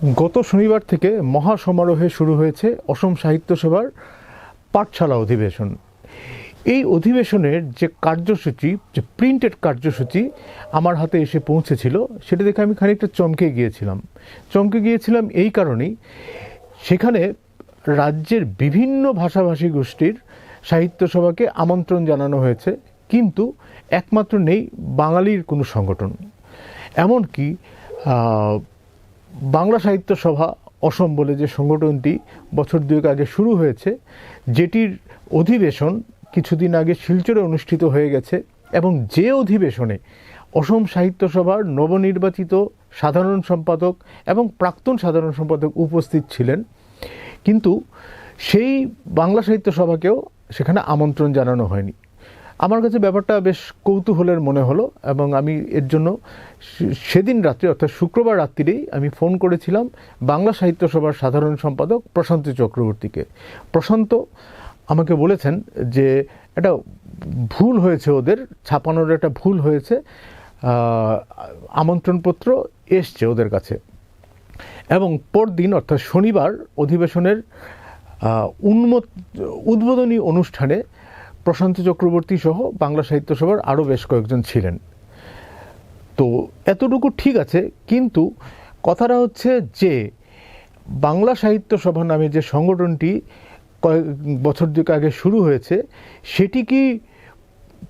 গত শনিবার থেকে মহা সমারোহে শুরু হয়েছে অসম সাহিত্য সভার পাঠশালা অধিবেশন। এই অধিবেশনের যে কার্যসূচি, যে প্রিন্টেড কার্যসূচি আমার হাতে এসে পৌঁছেছিল, সেটা দেখে আমি খানিকটা চমকে গিয়েছিলাম। চমকে গিয়েছিলাম এই কারণেই, সেখানে রাজ্যের বিভিন্ন ভাষাভাষী গোষ্ঠীর সাহিত্য সভাকে আমন্ত্রণ জানানো হয়েছে, কিন্তু একমাত্র নেই বাঙালির কোনো সংগঠন। এমনকি বাংলা সাহিত্য সভা অসম বলে যে সংগঠনটি বছর দুয়েক আগে শুরু হয়েছে, যেটির অধিবেশন কিছুদিন আগে শিলচরে অনুষ্ঠিত হয়ে গেছে এবং যে অধিবেশনে অসম সাহিত্য সভার নবনির্বাচিত সাধারণ সম্পাদক এবং প্রাক্তন সাধারণ সম্পাদক উপস্থিত ছিলেন। কিন্তু সেই বাংলা সাহিত্য সভাকেও সেখানে আমন্ত্রণ জানানো হয়নি। আমার কাছে ব্যাপারটা বেশ কৌতূহলের মনে হলো এবং আমি এর জন্য সেদিন রাত্রে, অর্থাৎ শুক্রবার রাত্রিরেই আমি ফোন করেছিলাম বাংলা সাহিত্য সভার সাধারণ সম্পাদক প্রশান্ত চক্রবর্তীকে। প্রশান্ত আমাকে বলেছেন যে, একটা ভুল হয়েছে ওদের, ছাপানোর একটা ভুল হয়েছে আমন্ত্রণপত্র এসছে ওদের কাছে। এবং পরদিন, অর্থাৎ শনিবার অধিবেশনের উন্মত উদ্বোধনী অনুষ্ঠানে প্রশান্ত চক্রবর্তী সহ বাংলা সাহিত্য সভার আরও বেশ কয়েকজন ছিলেন। তো এতটুকু ঠিক আছে, কিন্তু কথাটা হচ্ছে যে বাংলা সাহিত্য সভা নামে যে সংগঠনটি কয়েক বছর দুয়েক আগে শুরু হয়েছে, সেটি কি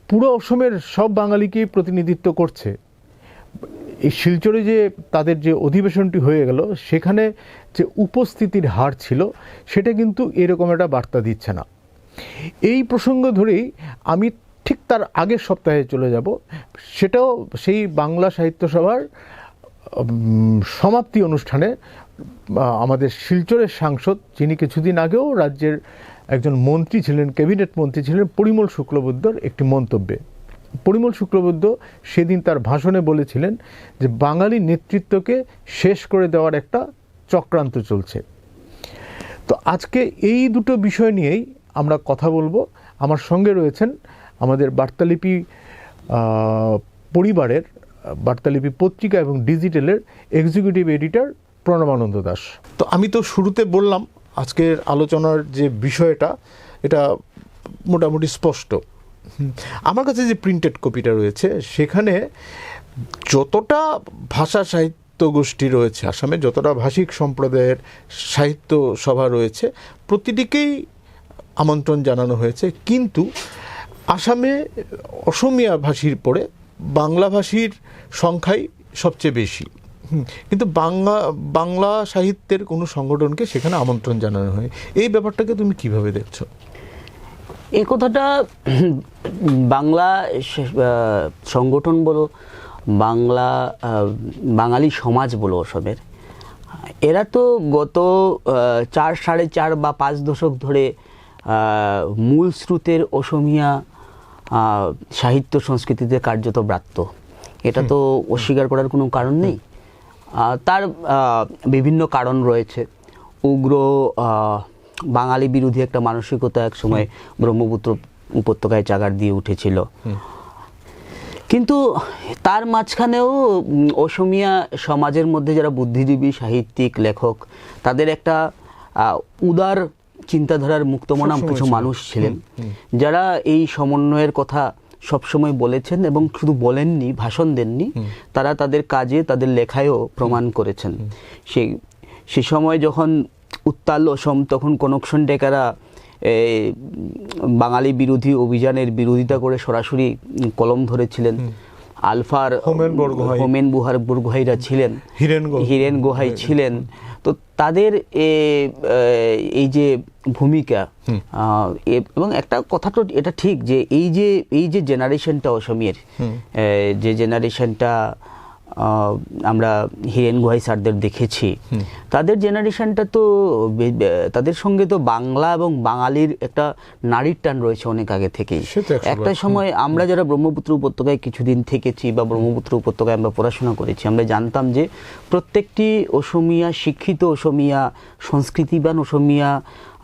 পুরো অসমের সব বাঙালিকেই প্রতিনিধিত্ব করছে? এই শিলচরে যে তাদের যে অধিবেশনটি হয়ে গেল, সেখানে যে উপস্থিতির হার ছিল, সেটা কিন্তু এরকম একটা বার্তা দিচ্ছে না। এই প্রসঙ্গ ধরেই আমি ঠিক তার আগের সপ্তাহে চলে যাব। সেটাও সেই বাংলা সাহিত্য সভার সমাপ্তি অনুষ্ঠানে আমাদের শিলচরের সাংসদ, যিনি কিছুদিন আগেও রাজ্যের একজন মন্ত্রী ছিলেন, ক্যাবিনেট মন্ত্রী ছিলেন পরিমল শুক্লবৈদ্যর একটি মন্তব্যে। পরিমল শুক্লবৈদ্য সেদিন তার ভাষণে বলেছিলেন যে, বাঙালি নেতৃত্বকে শেষ করে দেওয়ার একটা চক্রান্ত চলছে। তো আজকে এই দুটো বিষয় নিয়েই আমরা কথা বলব। আমার সঙ্গে রয়েছেন আমাদের বার্তালিপি পরিবারের, বার্তালিপি পত্রিকা এবং ডিজিটালের এক্সিকিউটিভ এডিটর প্রণবানন্দ দাস। তো আমি তো শুরুতে বললাম, আজকের আলোচনার যে বিষয়টা, এটা মোটামুটি স্পষ্ট। আমার কাছে যে প্রিন্টেড কপিটা রয়েছে, সেখানে যতটা ভাষা সাহিত্য গোষ্ঠী রয়েছে, আসামে যতটা ভাষিক সম্প্রদায়ের সাহিত্য সভা রয়েছে, প্রতিটিকেই আমন্ত্রণ জানানো হয়েছে। কিন্তু আসামে অসমিয়া ভাষীর পরে বাংলা ভাষীর সংখ্যাই সবচেয়ে বেশি। কিন্তু বাংলা বাংলা সাহিত্যের কোনো সংগঠনকে সেখানে আমন্ত্রণ জানানো হয় এই ব্যাপারটাকে তুমি কীভাবে দেখছ? এই কথাটা বাংলা সংগঠন বলো, বাংলা বাঙালি সমাজ বলো অসমের, এরা তো গত চার, সাড়ে চার বা পাঁচ দশক ধরে মূল স্রোতের অসমিয়া সাহিত্য সংস্কৃতিতে কার্যত ব্রাত্য। এটা তো অস্বীকার করার কোনো কারণ নেই। তার বিভিন্ন কারণ রয়েছে। উগ্র বাঙালি বিরোধী একটা মানসিকতা এক সময় ব্রহ্মপুত্র উপত্যকায় চাগার দিয়ে উঠেছিল। কিন্তু তার মাঝখানেও অসমিয়া সমাজের মধ্যে যারা বুদ্ধিজীবী সাহিত্যিক লেখক তাদের একটা উদার চিন্তাধারার মুক্তমনা সবসময় কিছু মানুষ ছিলেন। যারা এই সমন্বয়ের কথা সবসময় বলেছেন এবং শুধু বলেননি ভাষণ দেননি তারা তাদের কাজে তাদের লেখায়ও প্রমাণ করেছেন। সেই সে সময় যখন উত্তাল অসম তখন কনকশন ডেকারা বাঙালি বিরোধী অভিযানের বিরোধিতা করে সরাসরি কলম ধরেছিলেন। আলফার হোমেন বুহার বরগোহাইরা ছিলেন। হিরেন গোহাই ছিলেন। তো তাদের এ, এই যে ভূমিকা আহ, এবং একটা কথা তো এটা ঠিক যে এই যে এই যে জেনারেশনটা অসমের যে জেনারেশনটা আমরা হিরেন গোহাই স্যারদের দেখেছি। তাদের জেনারেশনটা তো তাদের সঙ্গে তো বাংলা এবং বাঙালির একটা নারীর টান রয়েছে অনেক আগে থেকেই। একটা সময় আমরা যারা ব্রহ্মপুত্র উপত্যকায় কিছুদিন থেকেছি বা ব্রহ্মপুত্র উপত্যকায় আমরা পড়াশোনা করেছি আমরা জানতাম যে প্রত্যেকটি অসমিয়া শিক্ষিত অসমিয়া সংস্কৃতিবান অসমিয়া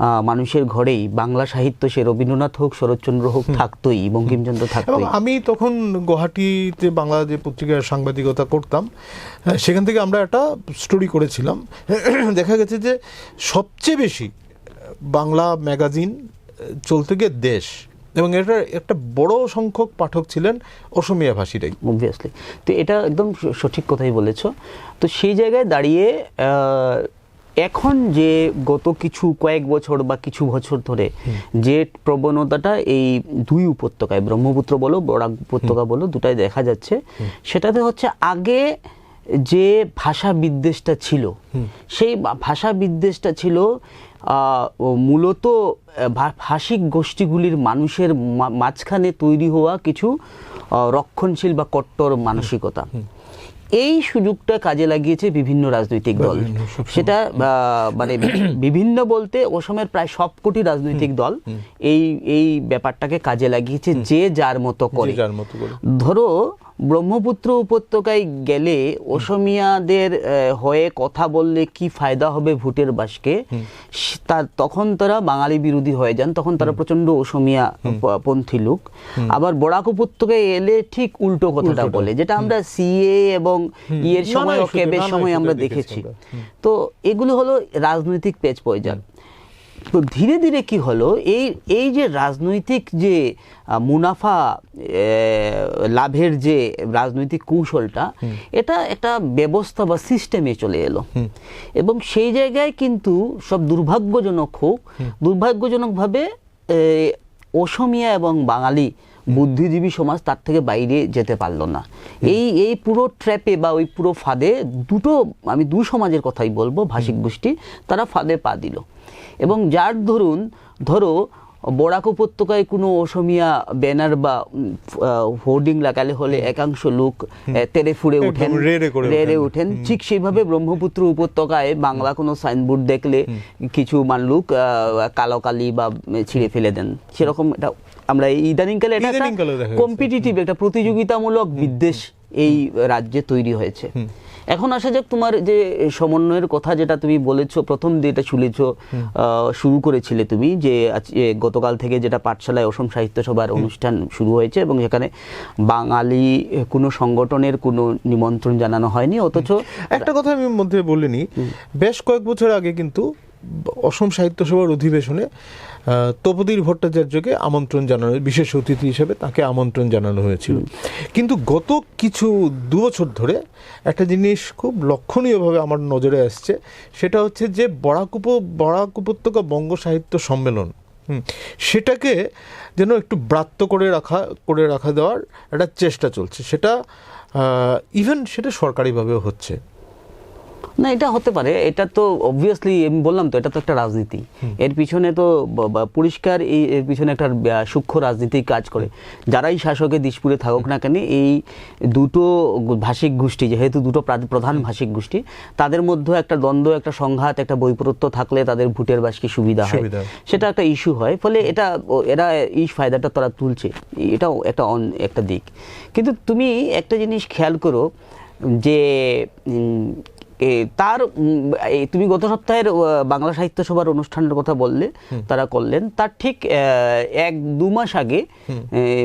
মানুষের ঘরেই বাংলা সাহিত্য সে রবীন্দ্রনাথ হোক শরৎচন্দ্র হোক থাকতোই বঙ্কিমচন্দ্র এবং আমি তখন গুয়াহাটিতে বাংলা যে পত্রিকার সাংবাদিকতা করতাম সেখান থেকে আমরা একটা স্টোরি করেছিলাম। দেখা গেছে যে সবচেয়ে বেশি বাংলা ম্যাগাজিন চলতে গিয়ে দেশ এবং এটার একটা বড় সংখ্যক পাঠক ছিলেন অসমিয়া ভাষীরাই। অবভিয়াসলি তো এটা একদম সঠিক কথাই বলেছ। তো সেই জায়গায় দাঁড়িয়ে এখন যে গত কিছু কয়েক বছর বা কিছু বছর ধরে যে প্রবণতাটা এই দুই উপত্যকায় ব্রহ্মপুত্র বলো বরাক উপত্যকা বলো দুটাই দেখা যাচ্ছে সেটাতে হচ্ছে আগে যে ভাষা বিদ্বেষটা ছিল সেই ভাষা বিদ্বেষটা ছিল মূলত ভাষিক গোষ্ঠীগুলির মানুষের মাঝখানে তৈরি হওয়া কিছু রক্ষণশীল বা কট্টর মানসিকতা। এই সুযোগটা কাজে লাগিয়েছে বিভিন্ন রাজনৈতিক দল। সেটা আহ, মানে বিভিন্ন বলতে অসমের প্রায় সবকটি রাজনৈতিক দল এই এই ব্যাপারটাকে কাজে লাগিয়েছে যে যার মতো করে। যার মতো করে। ধরো ব্রহ্মপুত্র উপত্যকায় গেলে অসমিয়াদের হয়ে কথা বললে কি ফায়দা হবে ভোটের বাসকে? সে- তা তখন তারা বাঙালি বিরোধী হয়ে যান তখন তারা প্রচণ্ড অসমিয়া পন্থী লোক। আবার বরাক উপত্যকায় এলে ঠিক উল্টো কথাটা বলে যেটা আমরা সিএ এবং ইয়ের সময় নানা সময় আমরা দেখেছি তো এগুলো হলো রাজনৈতিক পেজ পয়জান তো ধীরে ধীরে কি হলো? এই এই যে রাজনৈতিক যে মুনাফা লাভের যে রাজনৈতিক কৌশলটা এটা একটা ব্যবস্থা বা সিস্টেমে চলে এলো। এবং সেই জায়গায় কিন্তু সব দুর্ভাগ্যজনক হোক দুর্ভাগ্যজনকভাবে অসমিয়া এবং বাঙালি বুদ্ধিজীবী সমাজ তার থেকে বাইরে যেতে পারল না। এই এই পুরো ট্র্যাপে বা ওই পুরো ফাঁদে দুটো আমি দু সমাজের কথাই বলব ভাষিক গোষ্ঠী তারা ফাঁদে পা দিল। এবং যার ধরুন ধরো বরাক উপত্যকায় কোনো অসমিয়া ব্যানার বা হোর্ডিং লাগালে হলে একাংশ লোক তেরে ফুড়ে উঠেন রেড়ে ওঠেন। ঠিক সেইভাবে ব্রহ্মপুত্র উপত্যকায় বাংলা কোনো সাইনবোর্ড দেখলে কিছু মান লোক আহ, কালো কালি বা ছিঁড়ে ফেলে দেন। সেরকম এটা আমরা ইদানিংকালে এটা। কম্পিটিটিভ একটা প্রতিযোগিতামূলক বিদ্বেষ এই রাজ্যে তৈরি হয়েছে। এখন আসা যাক তোমার যে সমন্বয়ের কথা যেটা তুমি বলেছ প্রথম যেটা শুনেছ শুরু করেছিলে তুমি যে গতকাল থেকে যেটা পাঠশালায় অসম সাহিত্য সভার অনুষ্ঠান শুরু হয়েছে এবং সেখানে বাঙালি কোনো সংগঠনের কোনো নিমন্ত্রণ জানানো হয়নি অথচ একটা কথা আমি মধ্যে বলিনি। বেশ কয়েক বছর আগে কিন্তু অসম সাহিত্য সভার অধিবেশনে তপোদীর ভট্টাচার্যকে আমন্ত্রণ জানানো বিশেষ অতিথি হিসেবে তাকে আমন্ত্রণ জানানো হয়েছিল। কিন্তু গত কিছু দু বছর ধরে একটা জিনিস খুব লক্ষণীয়ভাবে আমার নজরে আসছে সেটা হচ্ছে যে বরাক উপ বরাক উপত্যকা বঙ্গ সাহিত্য সম্মেলন হুম, সেটাকে যেন একটু ব্রাত্য করে রাখা করে রাখা দেওয়ার একটা চেষ্টা চলছে। সেটা ইভেন সেটা সরকারিভাবেও হচ্ছে। না এটা হতে পারে। এটা তো অবভিয়াসলি আমি বললাম তো এটা তো একটা রাজনীতি। এর পিছনে তো পরিষ্কার এই এর পিছনে একটা সূক্ষ্ম রাজনীতি কাজ করে। যারাই শাসকের দিশপুরে থাকুক না কেন এই দুটো ভাষিক গোষ্ঠী যেহেতু দুটো প্রধান ভাষিক গোষ্ঠী তাদের মধ্যে একটা দ্বন্দ্ব একটা সংঘাত একটা বৈপরত্য থাকলে তাদের ভোটের বাসকে সুবিধা হয়। সেটা একটা ইস্যু হয়। ফলে এটা এরা এই ফায়দাটা তারা তুলছে। এটাও একটা অন- একটা দিক। কিন্তু তুমি একটা জিনিস খেয়াল করো যে তার তুমি গত সপ্তাহের বাংলা সাহিত্য সভার অনুষ্ঠানের কথা বললে তারা করলেন। তার ঠিক এক দু মাস আগে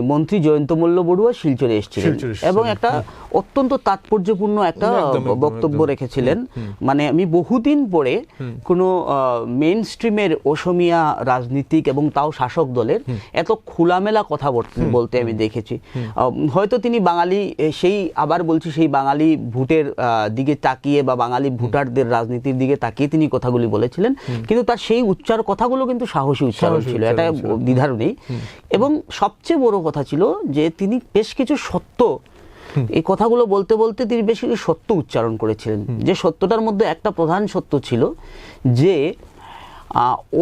মন্ত্রী জয়ন্ত মল্ল বড়ুয়া শিলচরে এসেছিলেন। এবং একটা অত্যন্ত তাৎপর্যপূর্ণ একটা বক্তব্য রেখেছিলেন। মানে আমি বহুদিন পরে কোনো মেন স্ট্রিমের অসমিয়া রাজনীতিক এবং তাও শাসক দলের এত খোলামেলা কথা বলতে- আমি দেখেছি। হয়তো তিনি বাঙালি সেই আবার বলছি সেই বাঙালি ভোটের দিকে তাকিয়ে বা বাঙালি ভোটারদের রাজনীতির দিকে তাকিয়ে তিনি কথাগুলি বলেছিলেন। কিন্তু তার সেই উচ্চার কথাগুলো কিন্তু সাহসী উচ্চারণ ছিল। এটা। দ্বিধার নেই। এবং সবচেয়ে বড় কথা ছিল যে তিনি বেশ কিছু সত্য এই কথাগুলো বলতে বলতে তিনি বেশ কিছু সত্য উচ্চারণ করেছিলেন। যে সত্যটার মধ্যে একটা প্রধান সত্য ছিল যে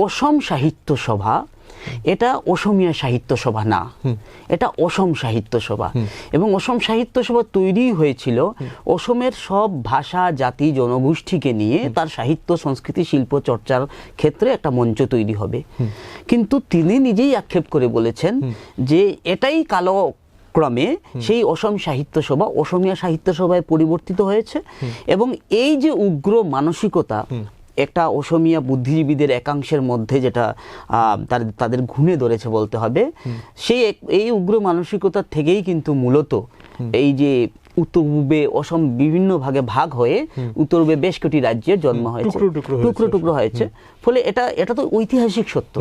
অসম সাহিত্য সভা এটা অসমিয়া সাহিত্য সভা না। এটা অসম সাহিত্য সভা। এবং অসম সাহিত্য সভা তৈরি হয়েছিল অসমের সব ভাষা জাতি জনগোষ্ঠীকে নিয়ে তার সাহিত্য সংস্কৃতি শিল্প চর্চার ক্ষেত্রে একটা মঞ্চ তৈরি হবে। কিন্তু তিনি নিজেই আক্ষেপ করে বলেছেন যে এটাই কালো ক্রমে সেই অসম সাহিত্য সভা অসমিয়া সাহিত্য সভায় পরিবর্তিত হয়েছে এবং এই যে উগ্র মানসিকতা একটা অসমীয়া বুদ্ধিজীবীদের একাংশের মধ্যে যেটা তাদের ঘুণে ধরেছে বলতে হবে সেই এই উগ্র মানসিকতা থেকেই কিন্তু মূলত এই যে উত্তর পূর্বে অসম বিভিন্ন ভাগে ভাগ হয়ে উত্তর পূর্বে বেশ কটি রাজ্যের জন্ম হয়েছে। টুকরো টুকরো হয়েছে। ফলে এটা এটা তো ঐতিহাসিক সত্য।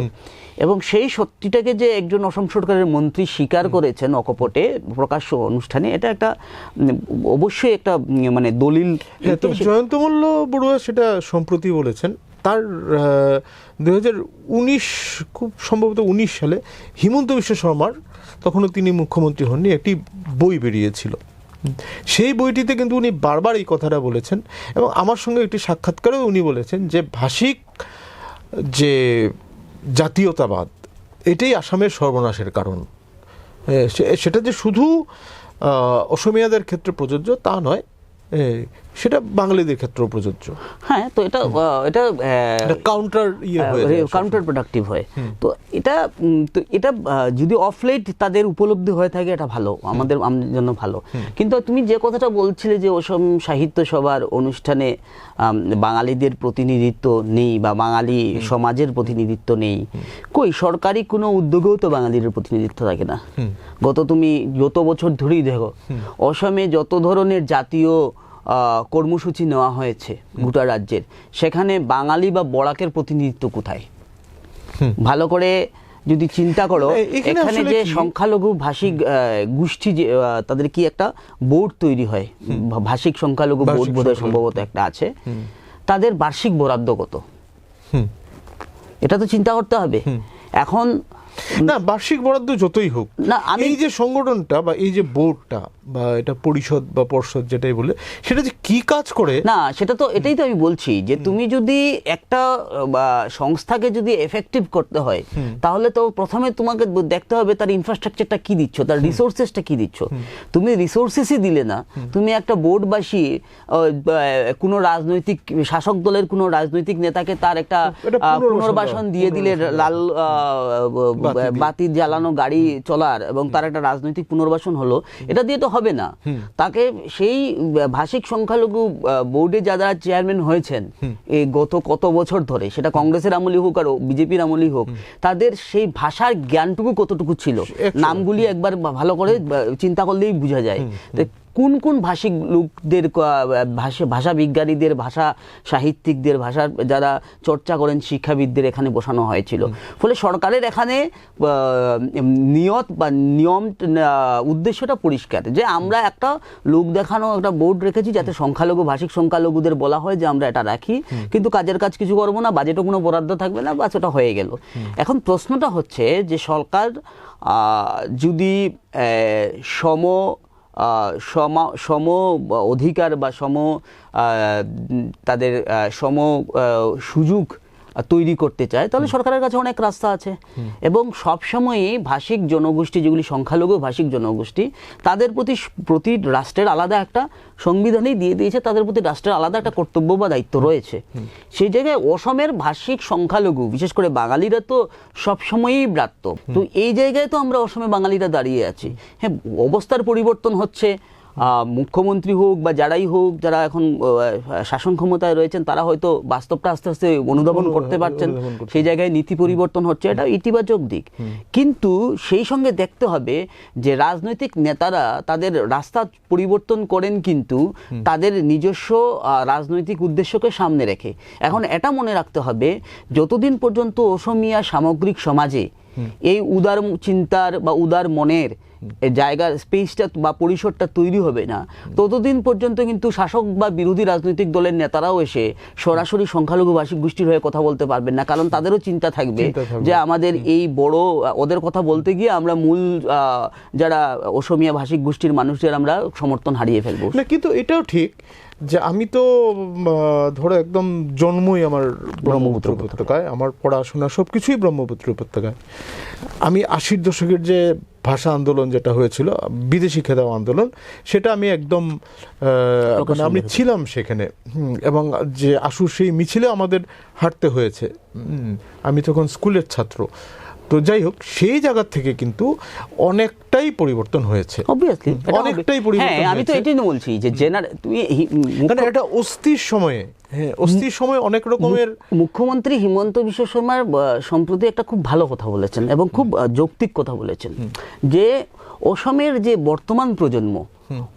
এবং সেই সত্যিটাকে যে একজন অসম সরকারের মন্ত্রী স্বীকার করেছেন অকপটে প্রকাশ্য অনুষ্ঠানে এটা একটা অবশ্যই একটা মানে দলিল হ্যাঁ জয়ন্ত মল্ল বড়ুয়া সেটা সম্প্রতি বলেছেন। তার দুই হাজার উনিশ খুব সম্ভবত উনিশ সালে হিমন্ত বিশ্ব শর্মার তখনও তিনি মুখ্যমন্ত্রী হননি একটি বই বেরিয়েছিল। সেই বইটিতে কিন্তু উনি বারবার এই কথাটা বলেছেন এবং আমার সঙ্গে একটি সাক্ষাৎকারেও উনি বলেছেন যে ভাষিক যে জাতীয়তাবাদ, এটাই আসামের সর্বনাশের কারণ। সেটা যে শুধু অসমীয়াদের ক্ষেত্রে প্রযোজ্য তা নয় সেটা বাঙালিদের ক্ষেত্রেও প্রযোজ্য। হ্যাঁ তো এটা এটা কাউন্টার ইয়ে হয়ে কাউন্টার প্রোডাক্টিভ হয়। তো এটা তো এটা যদি অফলাইট তাদের উপলব্ধি হয়ে থাকে এটা ভালো। আমাদের আমাদের জন্য ভালো। কিন্তু তুমি যে কথাটা বলছিলে যে অসম সাহিত্য সভার অনুষ্ঠানে বাঙালিদের প্রতিনিধিত্ব নেই বা বাঙালি সমাজের প্রতিনিধিত্ব নেই কই সরকারি কোনো উদ্যোগেও তো বাঙালির প্রতিনিধিত্ব থাকে না। গত তুমি যত বছর ধরেই দেখো অসমে যত ধরনের জাতীয় কর্মসূচি নেওয়া হয়েছে গোটা রাজ্যের। সেখানে বাঙালি বা বড়াকের প্রতিনিধিত্ব কোথায়? ভালো করে যদি চিন্তা করো এখানে যে সংখ্যালঘু ভাষিক গোষ্ঠী যে তাদের কি একটা বোর্ড তৈরি হয়? ভাষিক সংখ্যালঘু বোর্ড বোধহয়। সম্ভবত একটা আছে। তাদের বার্ষিক বরাদ্দ কত। এটা তো চিন্তা করতে হবে। এখন না বার্ষিক বরাদ্দ যতই হোক না, আমি- এই যে সংগঠনটা বা এই যে বোর্ডটা বা এটা পরিষদ বা পর্ষদ যেটাই বলে সেটা যে কি কাজ করে? না সেটা তো এটাই তো আমি বলছি যে তুমি যদি একটা বা সংস্থাকে যদি এফেক্টিভ করতে হয় তাহলে তো প্রথমে তোমাকে দেখতে হবে তার ইনফ্রাস্ট্রাকচারটা কি দিচ্ছ তার রিসোর্সেসটা কি দিচ্ছ। তুমি রিসোর্সেসই দিলে না তুমি একটা বোর্ড বাসি কোনো রাজনৈতিক শাসক দলের কোনো রাজনৈতিক নেতাকে তার একটা পুনর্বাসন দিয়ে দিলে লাল বাতি জ্বালানো গাড়ি চলার এবং তার একটা রাজনৈতিক পুনর্বাসন হলো এটা দিয়ে তো হবে না। তাকে সেই ভাষিক সংখ্যালঘু বোর্ডে যারা চেয়ারম্যান হয়েছেন এই গত কত বছর ধরে সেটা কংগ্রেসের আমলি হোক আর বিজেপির আমলি হোক তাদের সেই ভাষার জ্ঞানটুকু কতটুকু ছিল। নামগুলি একবার ভালো করে চিন্তা করলেই বোঝা যায়। কোন কোন ভাষিক লোকদের ভাষা ভাষা বিজ্ঞানীদের ভাষা সাহিত্যিকদের ভাষার যারা চর্চা করেন শিক্ষাবিদদের এখানে বসানো হয়েছিল। ফলে সরকারের এখানে নিয়ত বা নিয়ম উদ্দেশ্যটা পরিষ্কার। যে আমরা একটা লোক দেখানো একটা বোর্ড রেখেছি যাতে সংখ্যালঘু ভাষিক সংখ্যালঘুদের বলা হয় যে আমরা এটা রাখি। কিন্তু কাজের কাজ কিছু করব না বাজেটও কোনো বরাদ্দ থাকবে না বাস ওটা হয়ে গেল। এখন প্রশ্নটা হচ্ছে যে সরকার যদি সম সমা- অধিকার বা সম তাদের সম সুযোগ তৈরি করতে চায় তাহলে সরকারের কাছে অনেক রাস্তা আছে। এবং সবসময়ই ভাষিক জনগোষ্ঠী যেগুলি সংখ্যালঘু ভাষিক জনগোষ্ঠী তাদের প্রতি প্রতি রাষ্ট্রের আলাদা একটা সংবিধানেই দিয়ে দিয়েছে তাদের প্রতি রাষ্ট্রের আলাদা একটা কর্তব্য বা দায়িত্ব রয়েছে। সেই জায়গায় অসমের ভাষিক সংখ্যালঘু বিশেষ করে বাঙালিরা তো সবসময়ই ব্রাত্য। তো এই জায়গায় তো আমরা অসমে বাঙালিরা দাঁড়িয়ে আছি। হ্যাঁ অবস্থার পরিবর্তন হচ্ছে মুখ্যমন্ত্রী হোক বা যারাই হোক যারা এখন শাসন ক্ষমতায় রয়েছেন তারা হয়তো বাস্তবটা আস্তে আস্তে অনুধাবন করতে পারছেন। সেই জায়গায় নীতি পরিবর্তন হচ্ছে এটা ইতিবাচক দিক। কিন্তু সেই সঙ্গে দেখতে হবে যে রাজনৈতিক নেতারা তাদের রাস্তা পরিবর্তন করেন কিন্তু তাদের নিজস্ব রাজনৈতিক উদ্দেশ্যকে সামনে রেখে। এখন এটা মনে রাখতে হবে যতদিন পর্যন্ত অসমিয়া সামগ্রিক সমাজে এই উদার চিন্তার বা উদার মনের জায়গার স্পেসটা বা পরিসরটা তৈরি হবে না। ততদিন পর্যন্ত কিন্তু শাসক বা বিরোধী রাজনৈতিক দলের নেতারাও এসে সরাসরি সংখ্যালঘু ভাষিক গোষ্ঠীর হয়ে কথা বলতে পারবেন না। কারণ তাদেরও চিন্তা থাকবে যে আমাদের এই বড় ওদের কথা বলতে গিয়ে আমরা মূল আহ, যারা অসমীয়া ভাষিক গোষ্ঠীর মানুষদের আমরা সমর্থন হারিয়ে ফেলব। না কিন্তু এটাও ঠিক যে আমি তো ধরো একদম জন্মই আমার ব্রহ্মপুত্র উপত্যকায় আমার পড়াশোনা সব কিছুই ব্রহ্মপুত্র উপত্যকায়। আমি আশির দশকের যে ভাষা আন্দোলন যেটা হয়েছিল বিদেশি খেদাও আন্দোলন সেটা আমি একদম মানে আমি ছিলাম সেখানে। এবং যে আশুর সেই মিছিলে আমাদের হাঁটতে হয়েছে। আমি তখন স্কুলের ছাত্র। তো যাই হোক সেই জায়গা থেকে কিন্তু অনেকটাই পরিবর্তন হয়েছে। অবভিয়াসলি অনেকটাই পরিবর্তন হ্যাঁ আমি তো এটাই বলছি যে জেনারেল তুমি কারণ এটা অস্থির সময়ে হ্যাঁ অস্থির সময়ে অনেক রকমের মুখ্যমন্ত্রী হিমন্ত বিশ্ব শর্মার সম্প্রতি একটা খুব ভালো কথা বলেছেন এবং খুব যৌক্তিক কথা বলেছেন যে অসমের যে বর্তমান প্রজন্ম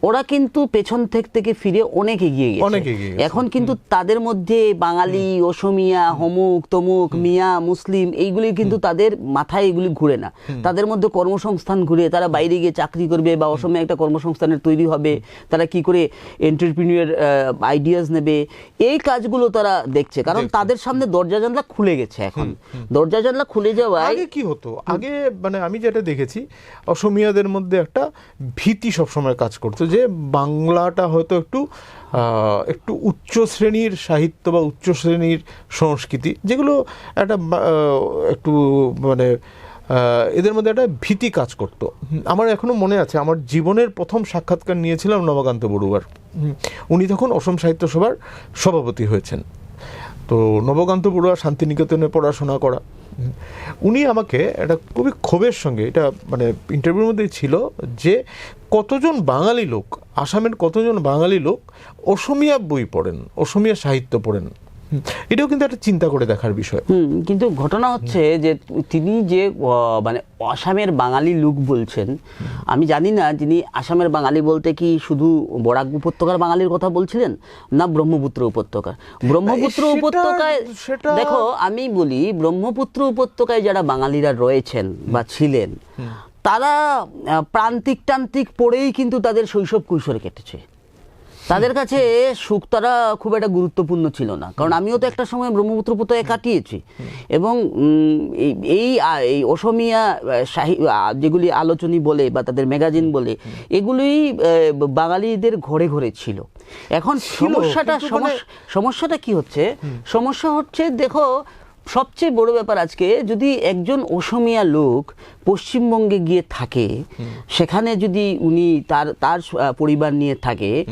ওরা কিন্তু পেছন থেকে থেকে ফিরে অনেক এগিয়ে গেছে। অনেক এখন কিন্তু তাদের মধ্যে বাঙালি অসমিয়া হমুক তমুক মিয়া মুসলিম এইগুলি কিন্তু তাদের মাথায় এগুলি ঘুরে না। তাদের মধ্যে কর্মসংস্থান ঘুরে তারা বাইরে গিয়ে চাকরি করবে বা অসমে একটা কর্মসংস্থানের তৈরি হবে তারা কি করে এন্টারপ্রিনিয়র আইডিয়াস নেবে এই কাজগুলো তারা দেখছে। কারণ তাদের সামনে দরজা জানলা খুলে গেছে এখন। দরজা জানলা খুলে যাওয়ায় আগে কি হতো? আগে মানে আমি যেটা দেখেছি অসমিয়াদের মধ্যে একটা ভীতি সবসময় কাজ করতো যে বাংলাটা হয়তো একটু একটু উচ্চ শ্রেণির সাহিত্য বা উচ্চ শ্রেণির সংস্কৃতি, যেগুলো একটা একটু মানে এদের মধ্যে একটা ভীতি কাজ করতো। আমার এখনও মনে আছে, আমার জীবনের প্রথম সাক্ষাৎকার নিয়েছিলাম নবকান্ত বড়ুয়ার। উনি তখন অসম সাহিত্য সভার সভাপতি হয়েছেন। তো নবকান্ত বড়ুয়া শান্তিনিকেতনে পড়াশোনা করা। উনি আমাকে একটা খুবই ক্ষোভের সঙ্গে, এটা মানে ইন্টারভিউর মধ্যেই ছিল, যে কতজন বাঙালি লোক, আসামের কতজন বাঙালি লোক অসমিয়া বই পড়েন, অসমিয়া সাহিত্য পড়েন। এটাও কিন্তু একটা চিন্তা করে দেখার বিষয়। হুম কিন্তু ঘটনা হচ্ছে যে তিনি যে মানে আসামের বাঙালি লোক বলছেন আমি জানি না তিনি আসামের বাঙালি বলতে কি শুধু বরাক উপত্যকার বাঙালির কথা বলছিলেন না ব্রহ্মপুত্র উপত্যকা ব্রহ্মপুত্র উপত্যকায় সেটা- দেখো আমি বলি ব্রহ্মপুত্র উপত্যকায় যারা বাঙালিরা রয়েছেন বা ছিলেন তারা প্রান্তিক টান্তিক পড়েই কিন্তু তাদের শৈশব কৈশোর কেটেছে। তাদের কাছে সুখ তারা খুব একটা গুরুত্বপূর্ণ ছিল না। কারণ আমিও তো একটা সময় ব্রহ্মপুত্র উপত্যকায় কাটিয়েছি। এবং এই- এই অসমিয়া সাহি যেগুলি আলোচনী বলে বা তাদের ম্যাগাজিন বলে এগুলি বাঙালিদের ঘরে ঘরে ছিল। এখন সমস্যাটা মানে- সমস্যা- সমস্যাটা কি হচ্ছে? সমস্যা হচ্ছে দেখো সবচেয়ে বড় ব্যাপার আজকে যদি একজন অসমিয়া লোক পশ্চিমবঙ্গে গিয়ে থাকে সেখানে যদি উনি তার তার পরিবার নিয়ে থাকে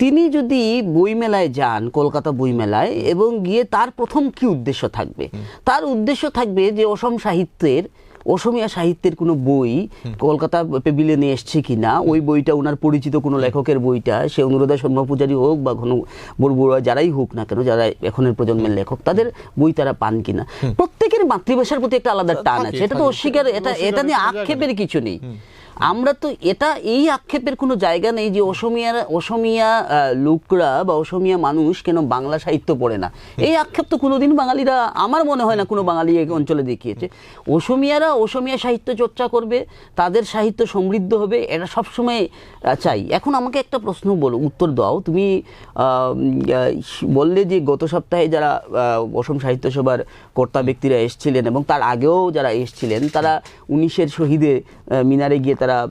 তিনি যদি বইমেলায় যান কলকাতা বইমেলায় এবং গিয়ে তার প্রথম কি উদ্দেশ্য থাকবে? তার উদ্দেশ্য থাকবে যে অসম সাহিত্যের অসমিয়া সাহিত্যের কোনো বই কলকাতা পেবিলিয়নে এসছে কি না ওই বইটা ওনার পরিচিত কোনো লেখকের বইটা সে অনুরোধা শর্মা পূজারী হোক বা ঘন বড়ুয়া যারাই হোক না কেন যারা এখনের প্রজন্মের লেখক তাদের বই তারা পান কিনা। প্রত্যেকের মাতৃভাষার প্রতি একটা আলাদা টান আছে এটা তো অস্বীকার এটা এটা নিয়ে আক্ষেপের কিছু নেই। আমরা তো এটা এই আক্ষেপের কোনো জায়গা নেই যে অসমিয়ারা অসমিয়া লোকরা বা অসমিয়া মানুষ কেন বাংলা সাহিত্য পড়ে না। এই আক্ষেপ তো কোনোদিন বাঙালিরা আমার মনে হয় না কোনো বাঙালি এই অঞ্চলে দেখিয়েছে। অসমিয়ারা অসমিয়া সাহিত্য চর্চা করবে তাদের সাহিত্য সমৃদ্ধ হবে এটা সবসময় চাই। এখন আমাকে একটা প্রশ্ন বলো উত্তর দাও। তুমি বললে যে গত সপ্তাহে যারা অসম সাহিত্য সভার কর্তা ব্যক্তিরা এসেছিলেন এবং তার আগেও যারা এসেছিলেন তারা উনিশের শহীদে মিনারে গিয়ে তারা আহ,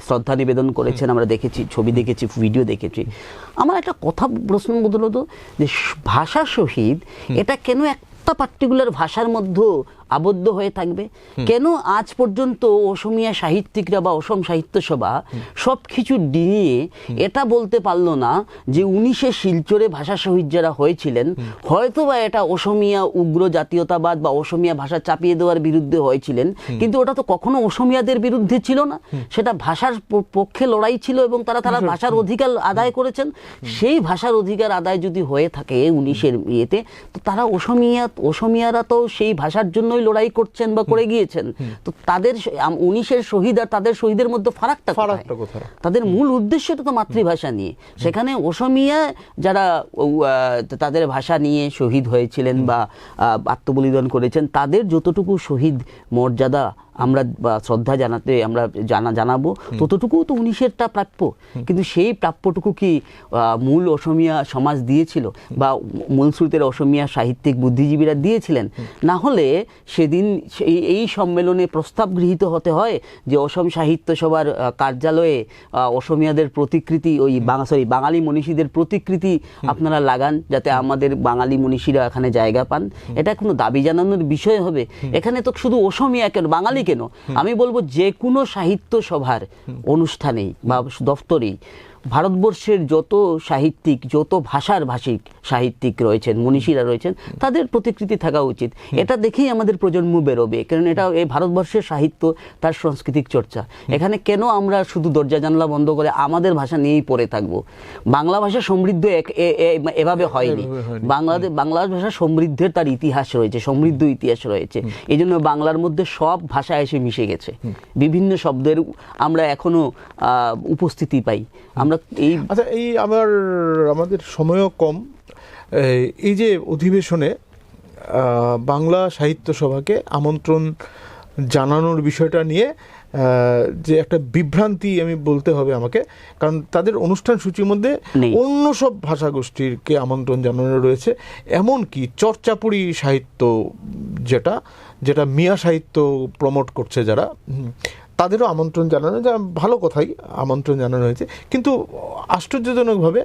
শ্রদ্ধা নিবেদন করেছেন আমরা দেখেছি ছবি দেখেছি ভিডিও দেখেছি। আমার একটা কথা প্রশ্ন বদল হতো যে ভাষা শহীদ এটা কেন একটা পার্টিকুলার ভাষার মধ্যে আবদ্ধ হয়ে থাকবে। কেন আজ পর্যন্ত অসমিয়া সাহিত্যিকরা বা অসম সাহিত্য সভা সব কিছু ডিঙিয়ে এটা বলতে পারল না যে উনিশে শিলচরে ভাষা শহীদ যারা হয়েছিলেন হয়তো বা এটা অসমিয়া উগ্র জাতীয়তাবাদ বা অসমিয়া ভাষা চাপিয়ে দেওয়ার বিরুদ্ধে হয়েছিলেন কিন্তু ওটা তো কখনো অসমিয়াদের বিরুদ্ধে ছিল না। সেটা ভাষার পক্ষে লড়াই ছিল এবং তারা তারা ভাষার অধিকার আদায় করেছেন। সেই ভাষার অধিকার আদায় যদি হয়ে থাকে উনিশের ইয়েতে তো তারা অসমিয়া অসমিয়ারা তো সেই ভাষার জন্যই লড়াই করছেন বা করে গিয়েছেন তো তাদের উনিশের শহীদ আর তাদের শহীদের মধ্যে ফারাকটা ফারাকটা কোথায়? তাদের মূল উদ্দেশ্যটা তো মাতৃভাষা নিয়ে। সেখানে অসমিয়া যারা তাদের ভাষা নিয়ে শহীদ হয়েছিলেন বা আহ, আত্মবলিদান করেছেন তাদের যতটুকু শহীদ মর্যাদা আমরা বা শ্রদ্ধা জানাতে আমরা জানা জানাব। ততটুকু তো উনিশেরটা প্রাপ্য। কিন্তু সেই প্রাপ্যটুকু কি মূল অসমিয়া সমাজ দিয়েছিল? বা মূল স্রোতের অসমিয়া সাহিত্যিক বুদ্ধিজীবীরা দিয়েছিলেন? না হলে সেদিন সেই এই সম্মেলনে প্রস্তাব গৃহীত হতে হয় যে অসম সাহিত্য সভার কার্যালয়ে অসমিয়াদের প্রতিকৃতি ওই বাঙা সরি বাঙালি মনীষীদের প্রতিকৃতি আপনারা লাগান যাতে আমাদের বাঙালি মনীষীরা এখানে জায়গা পান। এটা কোনো দাবি জানানোর বিষয় হবে? এখানে তো শুধু অসমিয়া কেন? বাঙালি কেন? আমি বলব যে কোনো সাহিত্য সভার অনুষ্ঠানেই বা দফতরেই ভারতবর্ষের যত সাহিত্যিক যত ভাষার ভাষিক সাহিত্যিক রয়েছেন মনীষীরা রয়েছেন তাদের প্রতিকৃতি থাকা উচিত। এটা দেখেই আমাদের প্রজন্ম বেরোবে কারণ এটা এই ভারতবর্ষের সাহিত্য তার সাংস্কৃতিক চর্চা। এখানে কেন আমরা শুধু দরজা জানলা বন্ধ করে আমাদের ভাষা নিয়েই পড়ে থাকব? বাংলা ভাষা সমৃদ্ধ এভাবে হয়নি। বাংলাদেশ বাংলা ভাষা সমৃদ্ধের তার ইতিহাস রয়েছে সমৃদ্ধ ইতিহাস রয়েছে। এই জন্য বাংলার মধ্যে সব ভাষা এসে মিশে গেছে। বিভিন্ন শব্দের আমরা এখনও উপস্থিতি পাই। আমরা এই আচ্ছা এই আমার আমাদের সময়ও কম। এই- যে অধিবেশনে বাংলা সাহিত্য সভাকে আমন্ত্রণ জানানোর বিষয়টা নিয়ে যে একটা বিভ্রান্তি আমি বলতে হবে আমাকে কারণ তাদের অনুষ্ঠান সূচির মধ্যে অন্য সব ভাষাগোষ্ঠীরকে আমন্ত্রণ জানানো রয়েছে। এমনকি চর্চাপুরি সাহিত্য যেটা যেটা মিয়া সাহিত্য প্রমোট করছে যারা তাদেরও আমন্ত্রণ জানানো, যা ভালো কথাই আমন্ত্রণ জানানো হয়েছে। কিন্তু আশ্চর্যজনকভাবে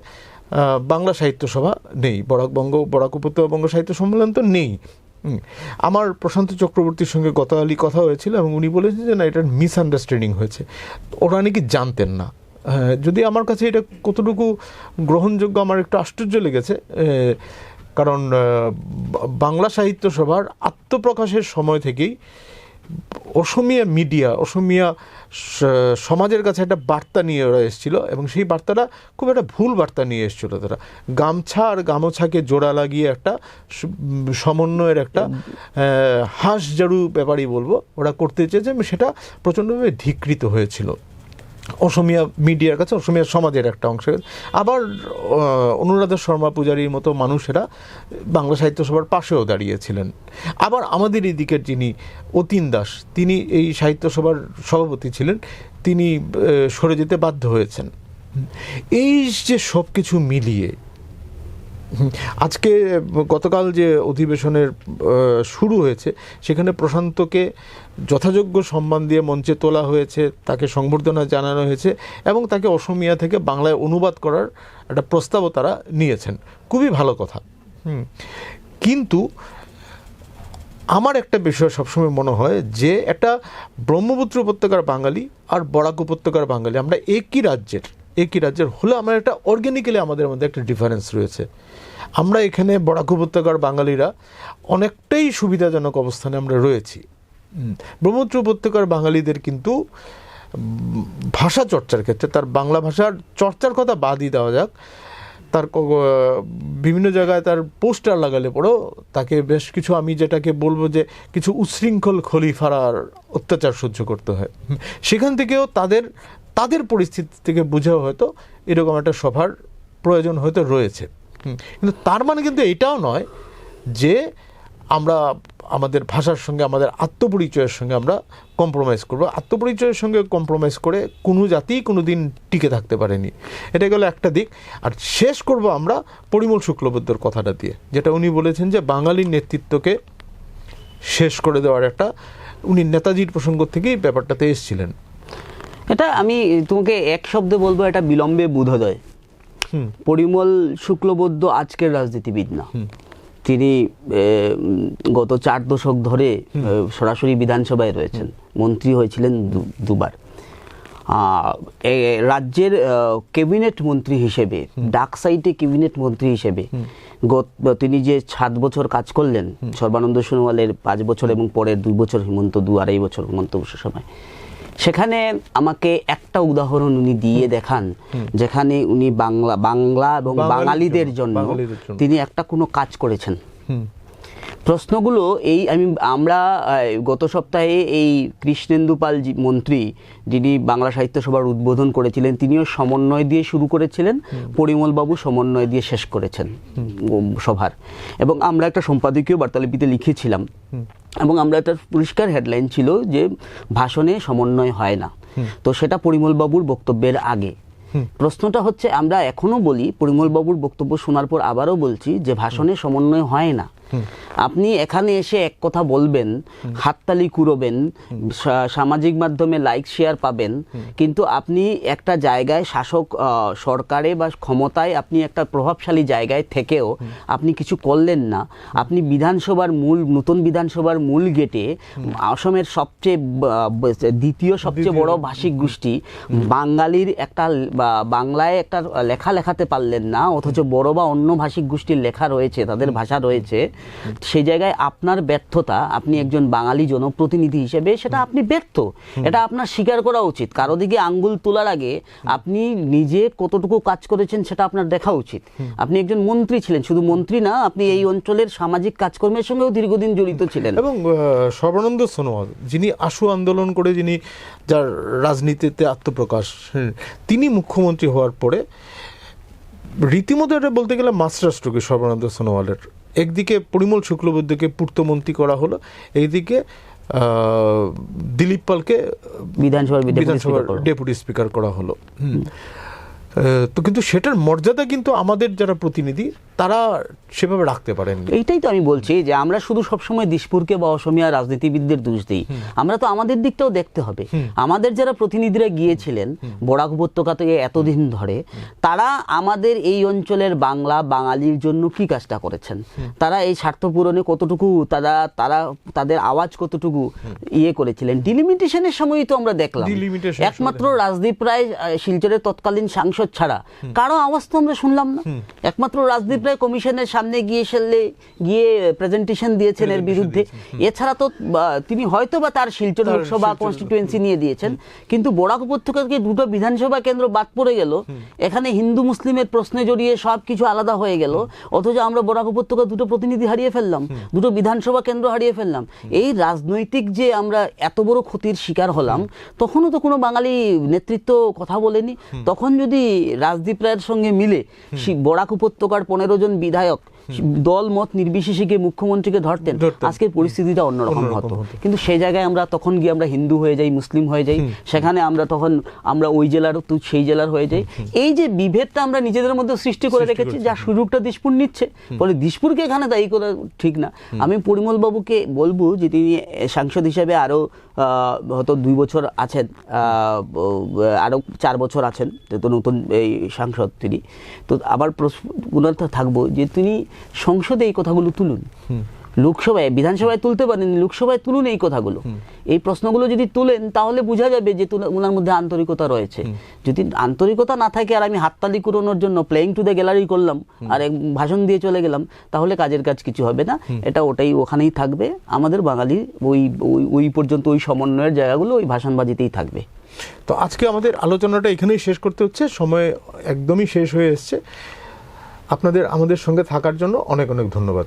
বাংলা সাহিত্য সভা নেই। বরাক বঙ্গ, বরাক উপত্যকা বঙ্গ সাহিত্য সম্মেলন তো নেই। আমার প্রশান্ত চক্রবর্তীর সঙ্গে গতকালই কথা হয়েছিল এবং উনি বলেছেন যে, না, এটার মিসআন্ডারস্ট্যান্ডিং হয়েছে। ওরা নাকি জানতেন না। যদি আমার কাছে এটা কতটুকু গ্রহণযোগ্য, আমার একটু আশ্চর্য লেগেছে। কারণ বাংলা সাহিত্য সভার আত্মপ্রকাশের সময় থেকেই অসমিয়া মিডিয়া, অসমীয়া সমাজের কাছে একটা বার্তা নিয়ে ওরা এসেছিল এবং সেই বার্তাটা খুব একটা ভুল বার্তা নিয়ে এসেছিল তারা। গামছা আর গামোছাকে জোড়া লাগিয়ে একটা সমন্বয়ের একটা হাঁস জারু ব্যাপারই বলব, ওরা করতে চেয়েছে সেটা প্রচণ্ডভাবে ধিকৃত হয়েছিল। অসমিয়া মিডিয়ার কাছে, অসমিয়া সমাজের একটা অংশ। আবার অনুরাধা শর্মা পূজারীর মতো মানুষেরা বাংলা সাহিত্য সভার পাশেও দাঁড়িয়েছিলেন। আবার আমাদের এই দিকের যিনি অতীন দাস, তিনি এই সাহিত্য সভার সভাপতি ছিলেন, তিনি সরে যেতে বাধ্য হয়েছেন। এই যে সব কিছু মিলিয়ে আজকে, গতকাল যে অধিবেশনের শুরু হয়েছে, সেখানে প্রশান্তকে যথাযোগ্য সম্মান দিয়ে মঞ্চে তোলা হয়েছে, তাকে সংবর্ধনা জানানো হয়েছে এবং তাকে অসমিয়া থেকে বাংলায় অনুবাদ করার একটা প্রস্তাবও তারা নিয়েছেন। খুবই ভালো কথা। কিন্তু আমার একটা বিষয় সবসময় মনে হয় যে, একটা ব্রহ্মপুত্র উপত্যকার বাঙালি আর বরাক উপত্যকার বাঙালি, আমরা একই রাজ্যের। একই রাজ্যের হলে আমার একটা অর্গ্যানিক্যালি আমাদের মধ্যে একটা ডিফারেন্স রয়েছে। আমরা এখানে বরাক উপত্যকার বাঙালিরা অনেকটাই সুবিধাজনক অবস্থানে আমরা রয়েছি। হুম, ব্রহ্মপুত্র উপত্যকার বাঙালিদের কিন্তু ভাষা চর্চার ক্ষেত্রে তার বাংলা ভাষার চর্চার কথা বাদই দেওয়া যাক তার বিভিন্ন জায়গায় তার পোস্টার লাগালে পরেও তাকে বেশ কিছু আমি যেটাকে বলব যে কিছু উচ্ছৃঙ্খল খলিফারার অত্যাচার সহ্য করতে হয়। সেখান থেকেও তাদের তাদের পরিস্থিতি থেকে বুঝেও হয়তো এরকম একটা সভার প্রয়োজন হয়তো রয়েছে। কিন্তু তার মানে কিন্তু এটাও নয় যে আমরা আমাদের ভাষার সঙ্গে, আমাদের আত্মপরিচয়ের সঙ্গে আমরা কম্প্রোমাইজ করব। আত্মপরিচয়ের সঙ্গে কম্প্রোমাইজ করে কোনো জাতি কোনো দিন টিকে থাকতে পারেনি। এটা গেল একটা দিক। আর শেষ করব আমরা পরিমল শুক্লবৈদ্যর কথাটা দিয়ে, যেটা উনি বলেছেন যে বাঙালির নেতৃত্বকে শেষ করে দেওয়ার একটা, উনি নেতাজির প্রসঙ্গ থেকেই ব্যাপারটাতে এসেছিলেন। এটা আমি তোমাকে এক শব্দে বলব এটা বিলম্বে বোধোদয় পরিমল শুক্লবৈদ্য আজকের রাজনীতিবিদ না। তিনি গত চার দশক ধরে সরাসরি বিধানসভায় রয়েছেন। মন্ত্রী হয়েছিলেন দুবার। রাজ্যের ক্যাবিনেট মন্ত্রী হিসেবে ডাক সাইটে ক্যাবিনেট মন্ত্রী হিসেবে গত তিনি যে সাত বছর কাজ করলেন সর্বানন্দ সোনোয়ালের পাঁচ বছর এবং পরের দুই বছর হিমন্ত দু আড়াই বছর হিমন্ত সময় সেখানে আমাকে একটা উদাহরণ উনি দিয়ে দেখান যেখানে উনি বাংলা বাংলা এবং বাঙালিদের জন্য। তিনি একটা কোনো কাজ করেছেন। প্রশ্নগুলো এই আমি আমরা গত সপ্তাহে এই কৃষ্ণেন্দু পাল জি- মন্ত্রী যিনি বাংলা সাহিত্য সভার উদ্বোধন করেছিলেন তিনিও সমন্বয় দিয়ে শুরু করেছিলেন। পরিমল বাবু সমন্বয় দিয়ে শেষ করেছেন সভার। এবং আমরা একটা সম্পাদকীয় বার্তালিপিতে লিখেছিলাম। এবং আমরা একটা পরিষ্কার হেডলাইন ছিল যে ভাষণে সমন্বয় হয় না। তো সেটা পরিমল বাবুর বক্তব্যের আগে। প্রশ্নটা হচ্ছে আমরা এখনও বলি পরিমল বাবুর বক্তব্য শোনার পর আবারও বলছি যে ভাষণে সমন্বয় হয় না। আপনি এখানে এসে এক কথা বলবেন হাততালি কুড়োবেন সামাজিক মাধ্যমে লাইক শেয়ার পাবেন কিন্তু আপনি একটা জায়গায় শাসক সরকারে বা ক্ষমতায় আপনি একটা প্রভাবশালী জায়গায় থেকেও আপনি কিছু করলেন না। আপনি বিধানসভার মূল নতুন বিধানসভার মূল গেটে অসমের সবচেয়ে দ্বিতীয় সবচেয়ে বড় ভাষিক গোষ্ঠী বাঙালির একটা বাংলায় একটা লেখা লেখাতে পারলেন না অথচ বড় বা অন্য ভাষিক গোষ্ঠীর লেখা রয়েছে তাদের ভাষা রয়েছে। সেই জায়গায় আপনার ব্যর্থতা আপনি একজন বাঙালি জনপ্রতিনিধি হিসেবে সেটা আপনি ব্যর্থ। এটা আপনার স্বীকার করা উচিত। কারও দিকে আঙ্গুল তোলার আগে আপনি নিজে কতটুকু কাজ করেছেন সেটা আপনার দেখা উচিত। আপনি একজন মন্ত্রী ছিলেন শুধু মন্ত্রী না আপনি এই অঞ্চলের সামাজিক কাজকর্মের সঙ্গেও দীর্ঘদিন জড়িত ছিলেন। এবং সর্বানন্দ সোনোয়াল যিনি আশু আন্দোলন করে যিনি যার রাজনীতিতে আত্মপ্রকাশ তিনি মুখ্যমন্ত্রী হওয়ার পরে রীতিমতো এটা বলতে গেলে মাস্টার স্ট্রোকে সর্বানন্দ সোনোয়ালের একদিকে পরিমল শুক্লবৈদ্যকে পূর্তমন্ত্রী করা হলো এইদিকে দিলীপ পালকে বিধানসভার বিধানসভার ডেপুটি স্পিকার করা হলো। তো কিন্তু সেটার মর্যাদা কিন্তু আমাদের যারা প্রতিনিধি তারা সেভাবে রাখতে পারেননি। এইটাই তো আমি বলছি যে আমরা শুধু সবসময় দিশপুরকে বা অসমিয়া রাজনীতিবিদদের দোষ দিই। আমরা তো আমাদের দিকটাও দেখতে হবে। আমাদের যারা প্রতিনিধিরা গিয়েছিলেন বরাক উপত্যকা থেকে এতদিন ধরে তারা আমাদের এই অঞ্চলের বাংলা বাঙালির জন্য কি কাজটা করেছেন? তারা এই স্বার্থ পূরণে কতটুকু তারা তারা তাদের আওয়াজ কতটুকু ইয়ে করেছিলেন? ডিলিমিটেশনের সময়ই তো আমরা দেখলাম। একমাত্র রাজদীপ রায় শিলচরের তৎকালীন সাংসদ ছাড়া। কারও আওয়াজ তো আমরা শুনলাম না। একমাত্র রাজদীপ রায় কমিশনের সামনে গিয়ে সেললে গিয়ে প্রেজেন্টেশন দিয়েছেন এর বিরুদ্ধে। এছাড়া তো তিনি হয়তো বা তার শিলচর লোকসভা কনস্টিটুয়েন্সি নিয়ে দিয়েছেন। কিন্তু বরাক উপত্যকা থেকে দুটো বিধানসভা কেন্দ্র বাদ পড়ে গেল। এখানে হিন্দু মুসলিমের প্রশ্নে জড়িয়ে সব কিছু আলাদা হয়ে গেল। অথচ আমরা বরাক উপত্যকা দুটো প্রতিনিধি হারিয়ে ফেললাম। দুটো বিধানসভা কেন্দ্র হারিয়ে ফেললাম। এই রাজনৈতিক যে আমরা এত বড় ক্ষতির শিকার হলাম তখনও তো কোনো বাঙালি নেতৃত্ব কথা বলেনি। তখন যদি রাজদীপ রায়ের সঙ্গে মিলে বরাক উপত্যকার পনেরো জন বিধায়ক দল মত নির্বিশেষে গিয়ে মুখ্যমন্ত্রীকে ধরতেন। আজকের পরিস্থিতিটা অন্যরকম হতো। কিন্তু সেই জায়গায় আমরা তখন গিয়ে আমরা হিন্দু হয়ে যাই মুসলিম হয়ে যাই সেখানে আমরা তখন আমরা ওই জেলার তুই সেই জেলার হয়ে যাই। এই যে বিভেদটা আমরা নিজেদের মধ্যে সৃষ্টি করে রেখেছি। যা সুযোগটা দিশপুর নিচ্ছে ফলে দিশপুরকে এখানে দায়ী করা ঠিক না। আমি পরিমল বাবুকে বলব যে তিনি সাংসদ হিসেবে আরও আহ, হয়তো দুই বছর আছেন আহ, ব- আরও চার বছর আছেন যেহেতু নতুন এই সাংসদ তিনি। তো আবার প্রশ্ন থাকব যে তিনি সংসদে এই কথাগুলো তুলুন। লোকসভায় বিধানসভায় তুলতে পারেন লোকসভায় তুলুন এই কথাগুলো। এই প্রশ্নগুলো যদি তুলেন তাহলে বোঝা যাবে যে ওনার মধ্যে আন্তরিকতা রয়েছে। যদি আন্তরিকতা না থাকে আর আমি হাততালি কুড়োনোর জন্য প্লেইং টু দ্য গ্যালারি করলাম আর এক ভাষণ দিয়ে চলে গেলাম তাহলে কাজের কাজ কিছু হবে না। এটা ওটাই ওখানেই থাকবে। আমাদের বাঙালি ওই ওই- ওই পর্যন্ত ওই সমন্বয়ের জায়গাগুলো ওই ভাষণবাজিতেই থাকবে। তো আজকে আমাদের আলোচনাটা এখানেই শেষ করতে হচ্ছে। সময় একদমই শেষ হয়ে এসছে। আপনাদের আমাদের সঙ্গে থাকার জন্য অনেক অনেক ধন্যবাদ।